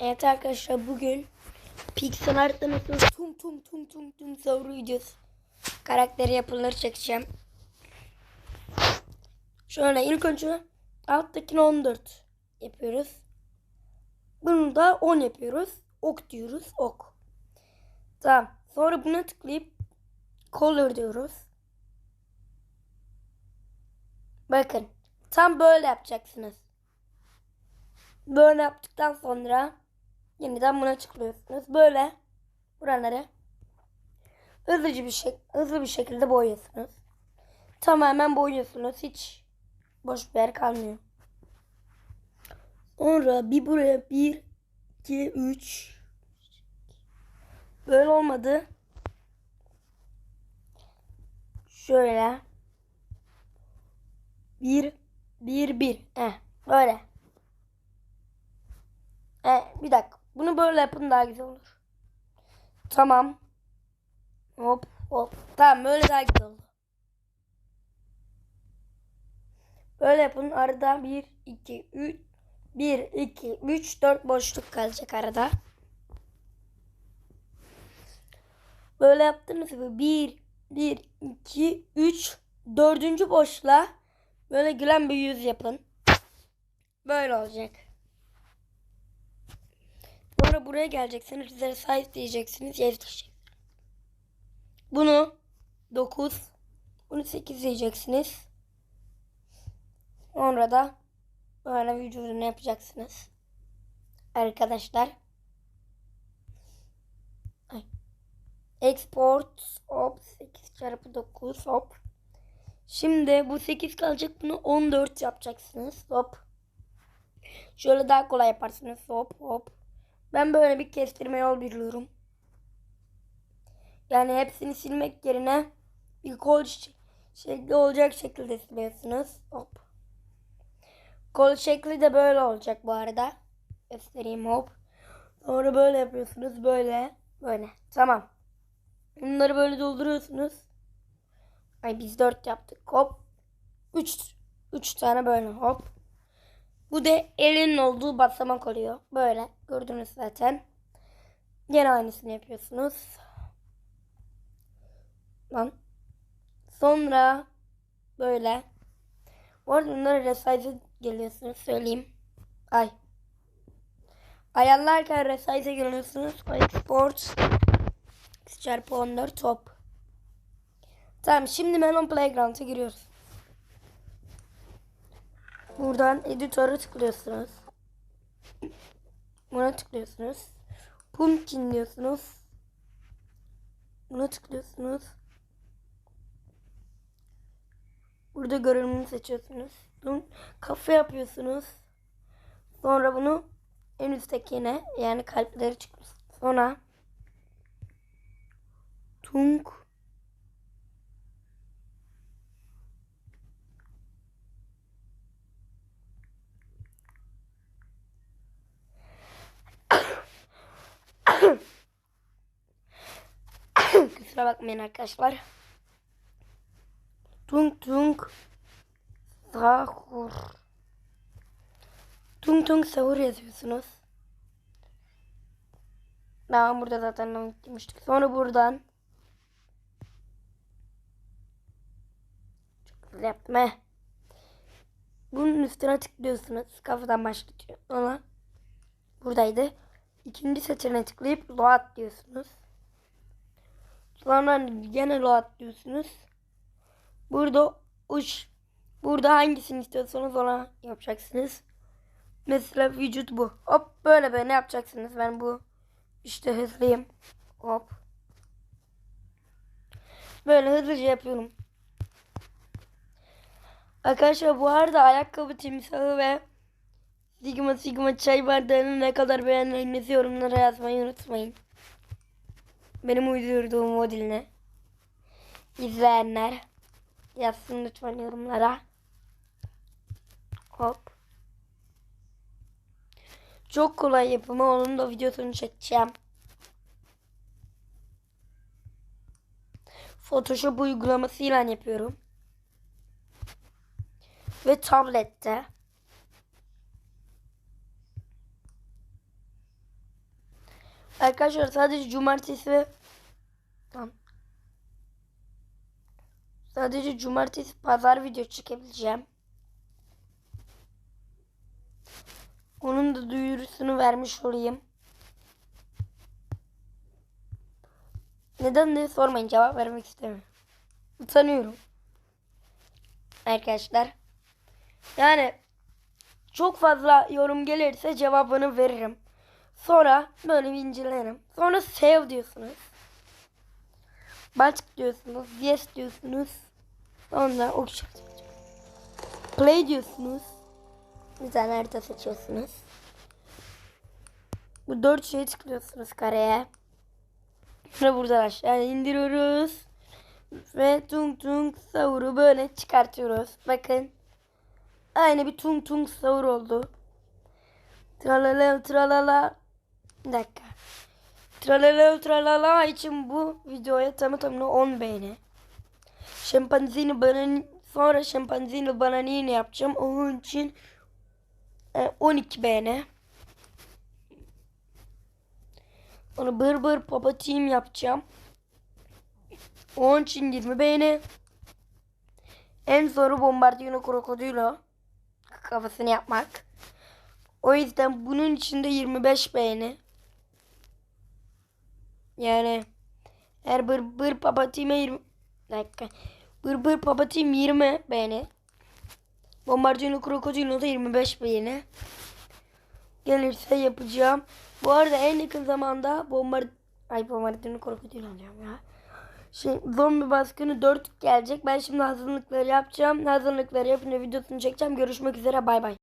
Evet arkadaşlar bugün Pixel Art'ta nasıl tum tum tum tum tum savuruyacağız. Karakteri yapıları çekeceğim. Şöyle ilk önce alttakini 14 yapıyoruz. Bunu da 10 yapıyoruz. Ok diyoruz. Ok. Tamam. Sonra buna tıklayıp color diyoruz. Bakın. Tam böyle yapacaksınız. Böyle yaptıktan sonra yeniden buna tıklıyorsunuz. Böyle buraları hızlıca bir şey hızlı bir şekilde boyuyorsunuz. Tamamen boyuyorsunuz. Hiç boş bir yer kalmıyor. Sonra bir buraya bir, iki, üç. Böyle olmadı. Şöyle. Bir, bir, bir. Heh, böyle. E, bir dakika. Bunu böyle yapın daha güzel olur. Tamam. Hop hop. Tamam böyle daha güzel oldu. Böyle yapın. Arada 1, 2, 3, 1, 2, 3, 4 boşluk kalacak arada. Böyle yaptığınız gibi 1, 1, 2, 3, dördüncü boşluğa böyle gülen bir yüz yapın. Böyle olacak. Sonra buraya geleceksiniz. Size sahip diyeceksiniz. Diyeceksiniz. Bunu 9, bunu 8 diyeceksiniz. Sonra da böyle vücudunu yapacaksınız. Arkadaşlar. Ay. Export hop 8 çarpı 9 hop. Şimdi bu 8 kalacak bunu 14 yapacaksınız. Hop. Şöyle daha kolay yaparsınız. Hop hop. Ben böyle bir kestirme yol biliyorum. Yani hepsini silmek yerine bir kol şekli olacak şekilde siliyorsunuz. Hop. Kol şekli de böyle olacak bu arada. Göstereyim hop. Sonra böyle yapıyorsunuz. Böyle. Böyle. Tamam. Bunları böyle dolduruyorsunuz. Ay biz dört yaptık. Hop. Üç. Üç tane böyle hop. Bu da elinin olduğu basamak oluyor. Böyle. Gördünüz zaten. Yine aynısını yapıyorsunuz. Lan. Sonra böyle. Bu arada bunları resize geliyorsunuz söyleyeyim. Ay. Ayarlarken resize geliyorsunuz. Export x çarpı 14 top. Tamam şimdi Melon Playground'a giriyoruz. Buradan editöre tıklıyorsunuz. Buna tıklıyorsunuz. Pumpkin diyorsunuz. Buna tıklıyorsunuz. Burada görünümünü seçiyorsunuz. Bunu kafa yapıyorsunuz. Sonra bunu en üsttekine yani kalpleri çıkıyorsunuz. Sonra tunk Kusura bakmayın arkadaşlar. Tung tung sahur. Tung tung sahur yazıyorsunuz. Daha burada zaten unutmuştuk. Sonra buradan çok güzel yaptım he. Bunun üstüne tıklıyorsunuz. Kafadan başlatıyor. Ona buradaydı. İkinci seçeneğe tıklayıp load diyorsunuz. Sonra gene load diyorsunuz. Burada uç. Burada hangisini istiyorsanız ona yapacaksınız. Mesela vücut bu. Hop böyle böyle yapacaksınız. Ben bu işte hızlıyım. Hop. Böyle hızlıca yapıyorum. Arkadaşlar bu arada ayakkabı timsahı ve Sigma Sigma çay bardağını ne kadar beğendiğinizi yorumlara yazmayı unutmayın. Benim uydurduğum modeline. İzleyenler yazsın lütfen yorumlara. Hop. Çok kolay yapımı. Onun da videosunu çekeceğim. Photoshop uygulamasıyla yapıyorum. Ve tablette. Arkadaşlar sadece cumartesi ve Tamam. Sadece cumartesi pazar video çekebileceğim. Onun da duyurusunu vermiş olayım. Neden diye sormayın cevap vermek istemiyorum. Utanıyorum. Arkadaşlar. Yani çok fazla yorum gelirse cevabını veririm. Sonra böyle bir incelerim. Sonra save diyorsunuz. Başk diyorsunuz. Yes diyorsunuz. Sonra ok işareti. Play diyorsunuz. Bir tane harita seçiyorsunuz. Bu dört şeye tıklıyorsunuz kareye. Sonra buradan aşağı indiriyoruz. Ve tung tung savuru böyle çıkartıyoruz. Bakın. Aynı bir tung tung savur oldu. Tralala tralala. Bir dakika. Tralala tralala için bu videoya tamı tamına 10 beğeni. Şempanzini banani sonra şempanzini bananini yapacağım. Onun için e, 12 beğeni. Onu bır bır papa yapacağım. Onun için 20 beğeni. En zoru bombardino krokodilo. Kafasını yapmak. O yüzden bunun içinde 25 beğeni. Yani eğer bır bır papa team'e 20 Bir dakika. Bır bır papa team 20 beğeni. Bombardino krokodilo da 25 beğeni. Gelirse yapacağım. Bu arada en yakın zamanda bombard Ay bombardino krokodilo diyorum ya. Şey, zombi baskını 4 gelecek. Ben şimdi hazırlıkları yapacağım. Hazırlıkları yapınca videosunu çekeceğim. Görüşmek üzere. Bay bay.